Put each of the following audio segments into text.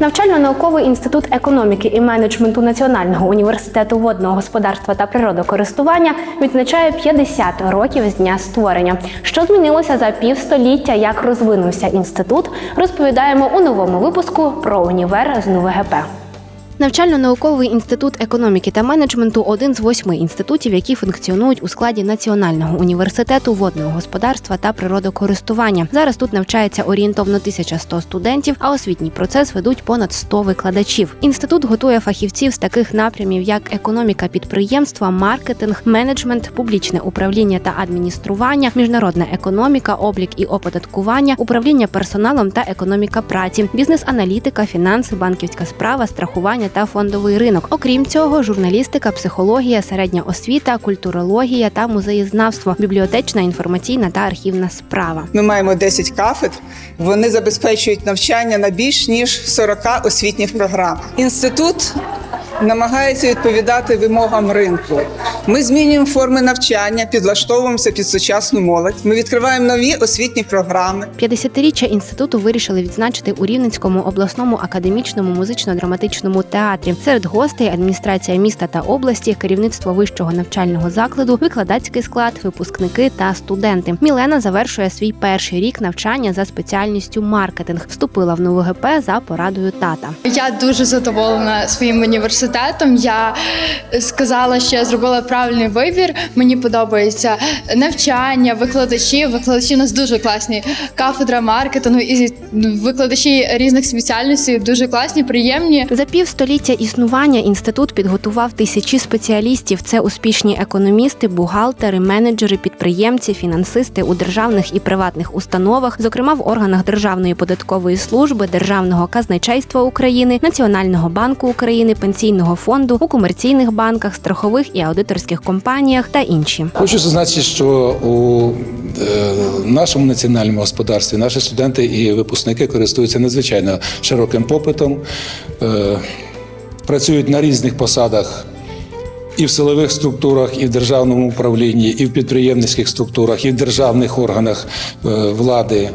Навчально-науковий інститут економіки і менеджменту Національного університету водного господарства та природокористування відзначає 50 років з дня створення. Що змінилося за півстоліття, як розвинувся інститут, розповідаємо у новому випуску про універ з НУВГП. Навчально-науковий інститут економіки та менеджменту один з восьми інститутів, які функціонують у складі Національного університету водного господарства та природокористування. Зараз тут навчається орієнтовно 1100 студентів, а освітній процес ведуть понад 100 викладачів. Інститут готує фахівців з таких напрямів, як економіка підприємства, маркетинг, менеджмент, публічне управління та адміністрування, міжнародна економіка, облік і оподаткування, управління персоналом та економіка праці, бізнес-аналітика, фінанси, банківська справа, страхування та фондовий ринок. Окрім цього, журналістика, психологія, середня освіта, культурологія та музеєзнавство, бібліотечна, інформаційна та архівна справа. Ми маємо 10 кафедр. Вони забезпечують навчання на більш ніж 40 освітніх програм. Інститут намагається відповідати вимогам ринку. Ми змінюємо форми навчання, підлаштовуємося під сучасну молодь. Ми відкриваємо нові освітні програми. 50-річчя інституту вирішили відзначити у Рівненському обласному академічному музично-драматичному театрі. Серед гостей адміністрація міста та області, керівництво вищого навчального закладу, викладацький склад, випускники та студенти. Мілена завершує свій перший рік навчання за спеціальністю маркетинг. Вступила в НУВГП за порадою тата. Я дуже задоволена своїм університетом. Я сказала, що я зробила правильний вибір. Мені подобається навчання, викладачі. Викладачі у нас дуже класні. Кафедра маркетингу і викладачі різних спеціальностей дуже класні, приємні. За півстоліття існування інститут підготував тисячі спеціалістів. Це успішні економісти, бухгалтери, менеджери, підприємці, фінансисти у державних і приватних установах, зокрема в органах Державної податкової служби, Державного казначейства України, Національного банку України, пенсійного фонду, у комерційних банках, страхових і аудиторських компаніях та інші. Хочу зазначити, що у е, нашому національному господарстві наші студенти і випускники користуються надзвичайно широким попитом, е, працюють на різних посадах. І в силових структурах, і в державному управлінні, і в підприємницьких структурах, і в державних органах е, влади.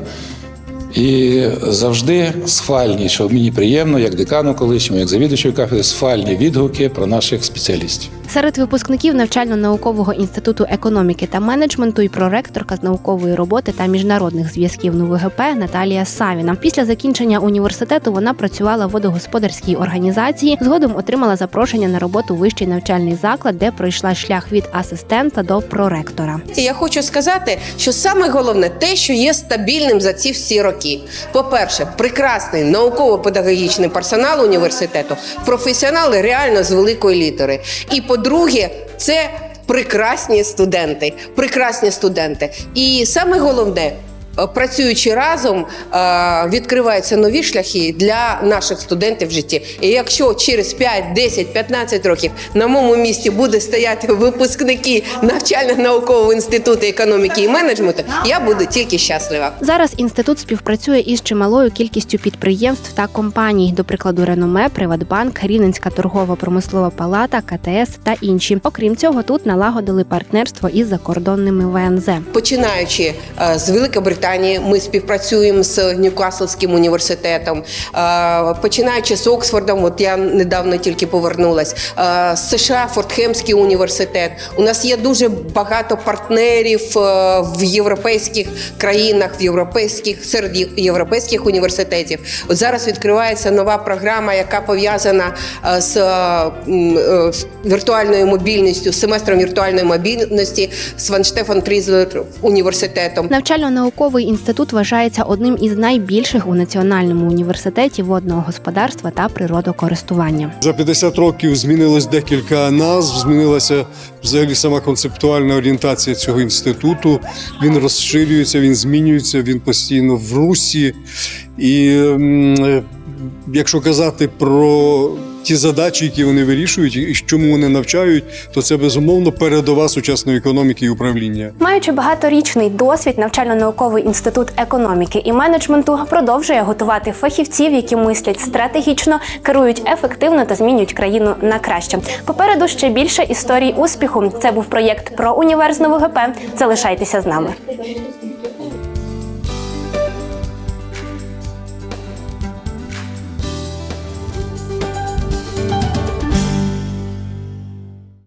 І завжди схвальні, що мені приємно, як декану колишньому, як завідувачу кафедри, схвальні відгуки про наших спеціалістів. Серед випускників навчально-наукового інституту економіки та менеджменту і проректорка з наукової роботи та міжнародних зв'язків НУВГП Наталія Савіна. Після закінчення університету вона працювала в водогосподарській організації. Згодом отримала запрошення на роботу вищий навчальний заклад, де пройшла шлях від асистента до проректора. Я хочу сказати, що саме головне те, що є стабільним за ці всі роки. По-перше, прекрасний науково-педагогічний персонал університету, професіонали реально з великої літери. І по-друге, це прекрасні студенти. Прекрасні студенти. І саме головне. Е, Працюючи разом, е, відкриваються нові шляхи для наших студентів в житті. І якщо через 5, 10, 15 років на моєму місці буде стояти випускники навчально-наукового інституту економіки і менеджменту, я буду тільки щаслива. Зараз інститут співпрацює із чималою кількістю підприємств та компаній, до прикладу, Реноме, Приватбанк, Рівненська торгова промислова палата, КТС та інші. Окрім цього, тут налагодили партнерство із закордонними ВНЗ. Починаючи е, з Великобританії, ми співпрацюємо з Ньюкаслським університетом. Е, Починаючи з Оксфордом, от я недавно тільки повернулась. е, З США Фортхемський університет. У нас є дуже багато партнерів е, в європейських країнах, в європейських серед європейських університетів. От зараз відкривається нова програма, яка пов'язана з, віртуальною мобільністю, з семестром віртуальної мобільності з Ван Штефан Трізлер університетом. Навчально-науковий інститут вважається одним із найбільших у національному університеті водного господарства та природокористування. За 50 років змінилось декілька назв, змінилася взагалі сама концептуальна орієнтація цього інституту. Він розширюється, він змінюється, він постійно в русі. І е, якщо казати про ті задачі, які вони вирішують, і чому вони навчають, то це безумовно передова сучасної економіки і управління. Маючи багаторічний досвід, навчально-науковий інститут економіки і менеджменту продовжує готувати фахівців, які мислять стратегічно, керують ефективно та змінюють країну на краще. Попереду ще більше історій успіху. Це був проєкт про універ з НУВГП. Залишайтеся з нами.